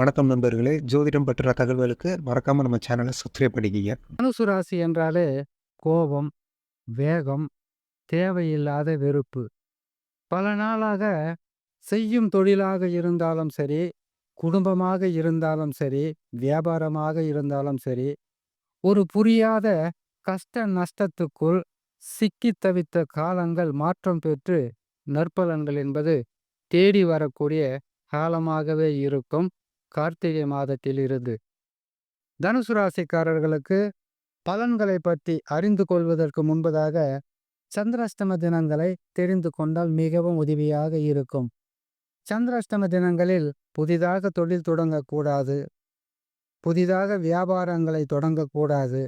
வணக்கம் நண்பர்களே. ஜோதிடம் பற்றின தகவலுக்கு மறக்காமல் நம்ம சேனலை சப்ஸ்கிரைப் பண்ணிக்கிங்க. தனுசு ராசி என்றாலே கோபம் வேகம் தேவையில்லாத வெறுப்பு. பல நாளாக செய்யும் தொழிலாக இருந்தாலும் சரி குடும்பமாக இருந்தாலும் சரி வியாபாரமாக இருந்தாலும் சரி ஒரு புரியாத கஷ்ட நஷ்டத்துக்குள் சிக்கி தவித்த காலங்கள் மாற்றம் பெற்று நற்பலன்கள் என்பது தேடி வரக்கூடிய காலமாகவே இருக்கும். கார்த்திகை மாதத்தில் இருந்து. தனுசு ராசிக்காரர்களுக்கு பலன்களை பற்றி அறிந்து கொள்வதற்கு முன்பதாக சந்திராஷ்டம தினங்களை தெரிந்து கொண்டால் மிகவும் உதவியாக இருக்கும். சந்திராஷ்டம தினங்களில் புதிதாக தொழில் தொடங்கக்கூடாது. புதிதாக வியாபாரங்களை தொடங்கக்கூடாது.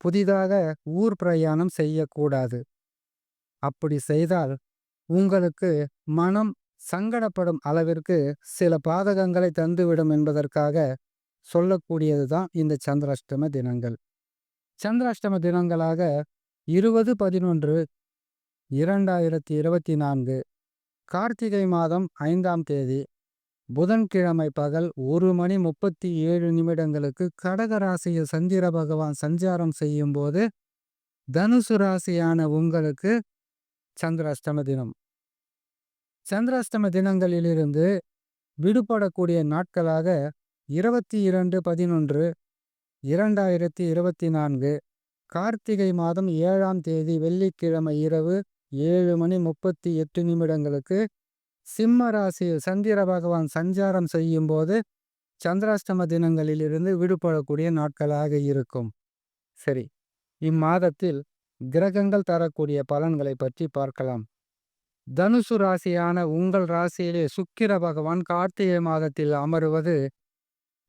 புதிதாக ஊர் பிரயாணம் செய்யக்கூடாது. அப்படி செய்தால் உங்களுக்கு மனம் சங்கடப்படும் அளவிற்கு சில பாதகங்களை தந்துவிடும் என்பதற்காக சொல்லக்கூடியது தான் இந்த சந்திராஷ்டம தினங்கள். சந்திராஷ்டம தினங்களாக இருபது பதினொன்று இரண்டாயிரத்தி இருபத்தி நான்கு கார்த்திகை மாதம் ஐந்தாம் தேதி புதன்கிழமை பகல் ஒரு மணி முப்பத்தி ஏழு நிமிடங்களுக்கு கடக ராசியில் சந்திர பகவான் சஞ்சாரம் செய்யும் போது தனுசு ராசியான உங்களுக்கு சந்திராஷ்டம தினம். சந்திராஷ்டம தினங்களிலிருந்து விடுபடக்கூடிய நாட்களாக இருபத்தி இரண்டு பதினொன்று இரண்டாயிரத்தி இருபத்தி நான்கு கார்த்திகை மாதம் ஏழாம் தேதி வெள்ளிக்கிழமை இரவு ஏழு மணி முப்பத்தி எட்டு நிமிடங்களுக்கு சிம்ம ராசியில் சந்திர பகவான் சஞ்சாரம் செய்யும் போது சந்திராஷ்டம தினங்களிலிருந்து விடுபடக்கூடிய நாட்களாக இருக்கும். சரி இம்மாதத்தில் கிரகங்கள் தரக்கூடிய பலன்களை பற்றி பார்க்கலாம். தனுசு ராசியான உங்கள் ராசியிலே சுக்கிர பகவான் கார்த்திகை மாதத்தில் அமருவது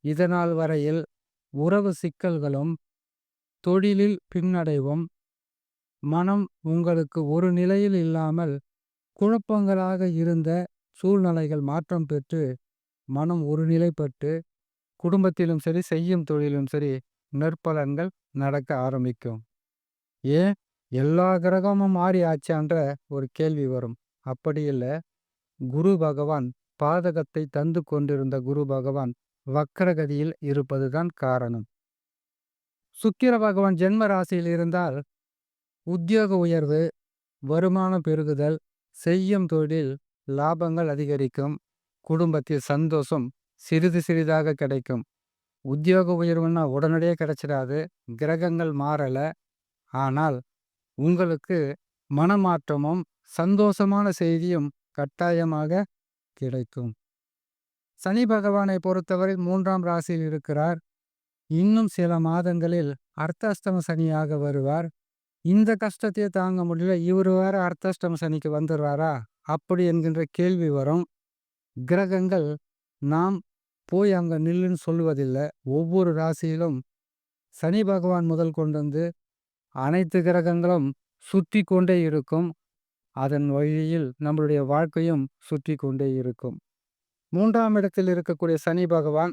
இதனால் வரையில் உறவு சிக்கல்களும் தொழிலில் பின்னடைவும் மனம் உங்களுக்கு ஒரு நிலையில் இல்லாமல் குழப்பங்களாக இருந்த சூழ்நிலைகள் மாற்றம் பெற்று மனம் ஒரு நிலைப்பட்டு குடும்பத்திலும் சரி செய்யும் தொழிலும் சரி நற்பலன்கள் நடக்க ஆரம்பிக்கும். ஏன்? எல்லா கிரகமும் மாறி ஆச்சான்ற ஒரு கேள்வி வரும். அப்படியில்லை. குரு பகவான் பாதகத்தை தந்து கொண்டிருந்த குரு பகவான் வக்கரகதியில் இருப்பதுதான் காரணம். சுக்கிர பகவான் ஜென்ம ராசியில் இருந்தால் உத்தியோக உயர்வு வருமானம் பெருகுதல் செய்யும் தொழில் லாபங்கள் அதிகரிக்கும் குடும்பத்தில் சந்தோஷம் சிறிது சிறிதாக கிடைக்கும். உத்தியோக உயர்வுன்னா உடனடியே கிடைச்சிடாது கிரகங்கள் மாறலை. ஆனால் உங்களுக்கு மனமாற்றமும் சந்தோஷமான செய்தியும் கட்டாயமாக கிடைக்கும். சனி பகவானை பொறுத்தவரை மூன்றாம் ராசியில் இருக்கிறார். இன்னும் சில மாதங்களில் அர்த்தாஷ்டம சனியாக வருவார். இந்த கஷ்டத்தையே தாங்க முடியல இவர் வேற அர்த்தாஷ்டம சனிக்கு வந்துடுறாரா? அப்படி என்கின்ற கேள்வி வரும். கிரகங்கள் நாம் போய் அங்கே நில்லுன்னு சொல்லுவதில்லை ஒவ்வொரு ராசியிலும் சனி பகவான் முதல் கொண்டு வந்து அனைத்து கிரகங்களும் சுற்றி கொண்டே இருக்கும். அதன் வழியில் நம்மளுடைய வாழ்க்கையும் சுற்றி கொண்டே இருக்கும். மூன்றாம் இடத்தில் இருக்கக்கூடிய சனி பகவான்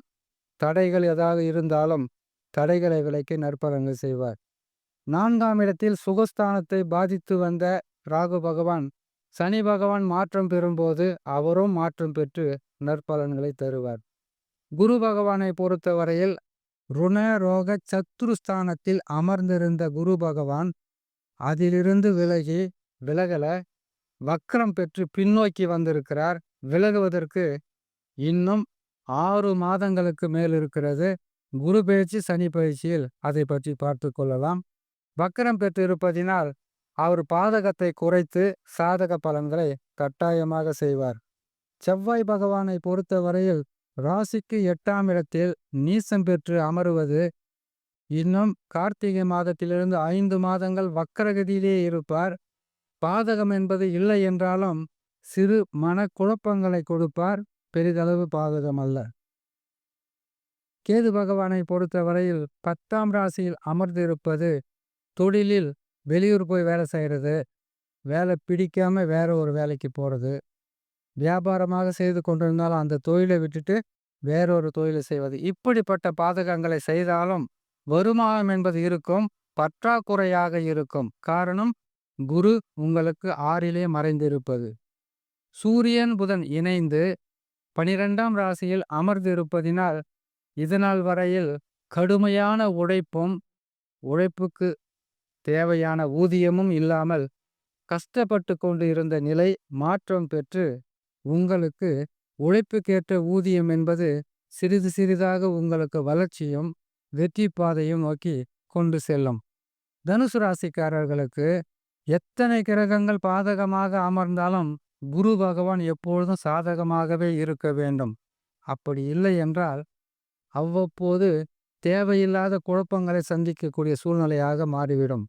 தடைகள் எதாக இருந்தாலும் தடைகளை விலைக்கு நற்பலங்கள் செய்வார். நான்காம் இடத்தில் சுகஸ்தானத்தை பாதித்து வந்த ராகு பகவான் சனி பகவான் மாற்றம் பெறும்போது அவரும் மாற்றம் பெற்று நற்பலன்களை தருவார். குரு பகவானை பொறுத்தவரையில் ருண ரோக சத்துருஸ்தானத்தில் அமர்ந்திருந்த குரு பகவான் அதிலிருந்து விலகி விலகலை வக்கரம் பெற்று பின்னோக்கி வந்திருக்கிறார். விலகுவதற்கு இன்னும் ஆறு மாதங்களுக்கு மேல் இருக்கிறது. குரு பயிற்சி சனி பயிற்சியில் அதை பற்றி பார்த்து கொள்ளலாம். வக்கரம் பெற்றிருப்பதினால் அவர் பாதகத்தை குறைத்து சாதக பலன்களை கட்டாயமாக செய்வார். செவ்வாய் பகவானை பொறுத்தவரையில் ராசிக்கு எட்டாம் இடத்தில் நீசம் பெற்று அமருவது இன்னும் கார்த்திகை மாதத்திலிருந்து ஐந்து மாதங்கள் வக்கரகதியிலே இருப்பார். பாதகம் என்பது இல்லை என்றாலும் சிறு மனக்குழப்பங்களை கொடுப்பார். பெரிதளவு பாதகம் அல்ல. கேது பகவானை பொறுத்தவரையில் பத்தாம் ராசியில் அமர்ந்திருப்பது தொழிலில் வெளியூர் போய் வேலை செய்கிறது வேலை பிடிக்காம வேற ஒரு வேலைக்கு போகிறது வியாபாரமாக செய்து கொண்டிருந்தாலும் அந்த தொழிலை விட்டுட்டு வேறொரு தொழிலை செய்வது. இப்படிப்பட்ட பாதகங்களை செய்தாலும் வருமானம் என்பது இருக்கும் பற்றாக்குறையாக இருக்கும். காரணம் குரு உங்களுக்கு ஆறிலே மறைந்திருப்பது. சூரியன் புதன் இணைந்து பனிரெண்டாம் ராசியில் அமர்ந்திருப்பதினால் இதனால் வரையில் கடுமையான உழைப்பும் உழைப்புக்கு தேவையான ஊதியமும் இல்லாமல் கஷ்டப்பட்டு கொண்டு இருந்த நிலை மாற்றம் பெற்று உங்களுக்கு உழைப்புக்கேற்ற ஊதியம் என்பது சிறிது சிறிதாக உங்களுக்கு வளர்ச்சியும் வெற்றி பாதையும் நோக்கி கொண்டு செல்லும். தனுசு ராசிக்காரர்களுக்கு எத்தனை கிரகங்கள் பாதகமாக அமர்ந்தாலும் குரு பகவான் எப்பொழுதும் சாதகமாகவே இருக்க வேண்டும். அப்படி இல்லை என்றால் அவ்வப்போது தேவையில்லாத குழப்பங்களை சந்திக்கக்கூடிய சூழ்நிலையாக மாறிவிடும்.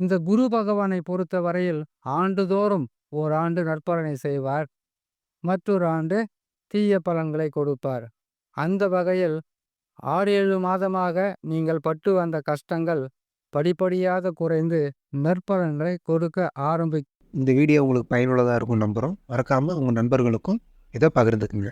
இந்த குரு பகவானை பொறுத்த வரையில் ஆண்டுதோறும் ஓராண்டு நற்பலனை செய்வார். மற்றொரு ஆண்டு தீய பலன்களை கொடுப்பார். அந்த வகையில் ஆறு ஏழு மாதமாக நீங்கள் பட்டு வந்த கஷ்டங்கள் படிப்படியாக குறைந்து நற்பலன்களை கொடுக்க ஆரம்பி இந்த வீடியோ உங்களுக்கு பயனுள்ளதாக இருக்கும் நம்புகிறோம் மறக்காமல் உங்கள் நண்பர்களுக்கும் இதை பகிர்ந்துக்குங்க.